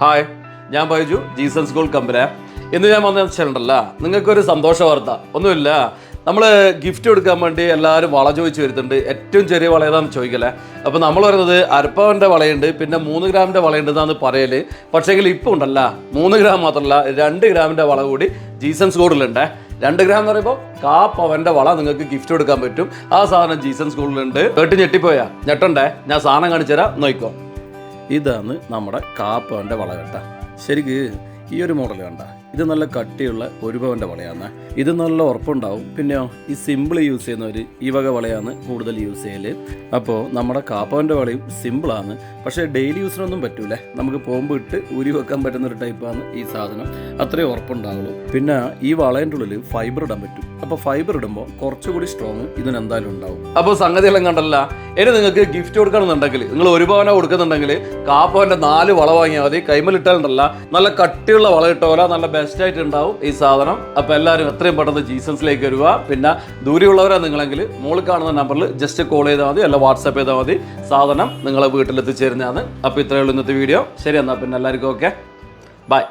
Hi ഞാൻ Baiju Jeeson school company. ഇന്ന് ഞാൻ വന്ന വെച്ചിട്ടുണ്ടല്ല നിങ്ങൾക്കൊരു സന്തോഷ വാർത്ത. ഒന്നുമില്ല. നമ്മൾ ഗിഫ്റ്റ് കൊടുക്കാൻ വേണ്ടി എല്ലാവരും വള ചോദിച്ചു വരുത്തുന്നുണ്ട് ഏറ്റവും ചെറിയ വള ഏതാണെന്ന് ചോദിക്കല്ലേ? അപ്പോൾ നമ്മൾ പറയുന്നത് അരപ്പവന്റെ വളയുണ്ട് പിന്നെ മൂന്ന് ഗ്രാമിന്റെ വളയുണ്ട് എന്നാണ് പറയൽ. പക്ഷേങ്കിൽ ഇപ്പോൾ ഉണ്ടല്ല. മൂന്ന് ഗ്രാം മാത്രമല്ല രണ്ട് ഗ്രാമിന്റെ വള കൂടി ജീസൻസ് ഗോഡിലുണ്ട് രണ്ട് ഗ്രാം എന്ന് പറയുമ്പോൾ കാ വള നിങ്ങൾക്ക് ഗിഫ്റ്റ് കൊടുക്കാൻ പറ്റും. ആ സാധനം ജീസൻസ് സ്കൂളിലുണ്ട്. കേട്ട് ഞെട്ടിപ്പോയാ? ഞെട്ടണ്ടേ? ഞാൻ സാധനം കാണിച്ചു തരാം. നോക്കോ ഇതാണ് നമ്മുടെ കാപ്പവന്റെ വള കേട്ട. ശരിക്ക് ഈ ഒരു മോഡൽ കണ്ട. ഇത് നല്ല കട്ടിയുള്ള ഒരു പവന്റെ വളയാണ്. ഇത് നല്ല ഉറപ്പുണ്ടാവും. പിന്നെയോ ഈ സിമ്പിൾ യൂസ് ചെയ്യുന്നവർ ഈ വക വളയാണ് കൂടുതൽ യൂസ് ചെയ്യൽ അപ്പോൾ നമ്മുടെ കാപ്പവന്റെ വളയും സിമ്പിളാണ് പക്ഷേ ഡെയിലി യൂസിനൊന്നും പറ്റൂലേ. നമുക്ക് പോകുമ്പോൾ ഇട്ട് ഊരി വെക്കാൻ പറ്റുന്ന ഒരു ടൈപ്പാണ് ഈ സാധനം. അത്രയും ഉറപ്പുണ്ടാവുള്ളൂ. പിന്നെ ഈ വളേന്റെ ഉള്ളിൽ ഫൈബർ ഇടാൻ പറ്റും. അപ്പോൾ ഫൈബർ ഇടുമ്പോൾ കുറച്ചുകൂടി സ്ട്രോങ് ഇതിന് എന്തായാലും ഉണ്ടാവും. അപ്പോൾ സംഗതിയെല്ലാം കണ്ടല്ല. ഇനി നിങ്ങൾക്ക് ഗിഫ്റ്റ് കൊടുക്കണമെന്നുണ്ടെങ്കിൽ നിങ്ങൾ ഒരു പവന കൊടുക്കുന്നുണ്ടെങ്കിൽ കാപ്പവന്റെ നാല് വള വാങ്ങിയാൽ മതി. കൈമലിട്ടാലുണ്ടല്ല നല്ല കട്ടിയുള്ള വള ഇട്ടോല. നല്ല ബെസ്റ്റ് ആയിട്ട് ഉണ്ടാവും ഈ സാധനം. അപ്പോൾ എല്ലാവരും എത്രയും പെട്ടെന്ന് ജീസൺസിലേക്ക് വരിക. പിന്നെ ദൂരെയുള്ളവരാ നിങ്ങളെങ്കിൽ മുകളിൽ കാണുന്ന നമ്പറിൽ ജസ്റ്റ് കോൾ ചെയ്താൽ മതി. അല്ല വാട്സാപ്പ് ചെയ്താൽ മതി. സാധനം നിങ്ങളെ വീട്ടിലെത്തിച്ചേരുന്നതാണ് അപ്പോൾ ഇത്രയേ ഉള്ളൂ ഇന്നത്തെ വീഡിയോ ശരി എന്നാൽ പിന്നെ എല്ലാവർക്കും ഓക്കെ ബൈ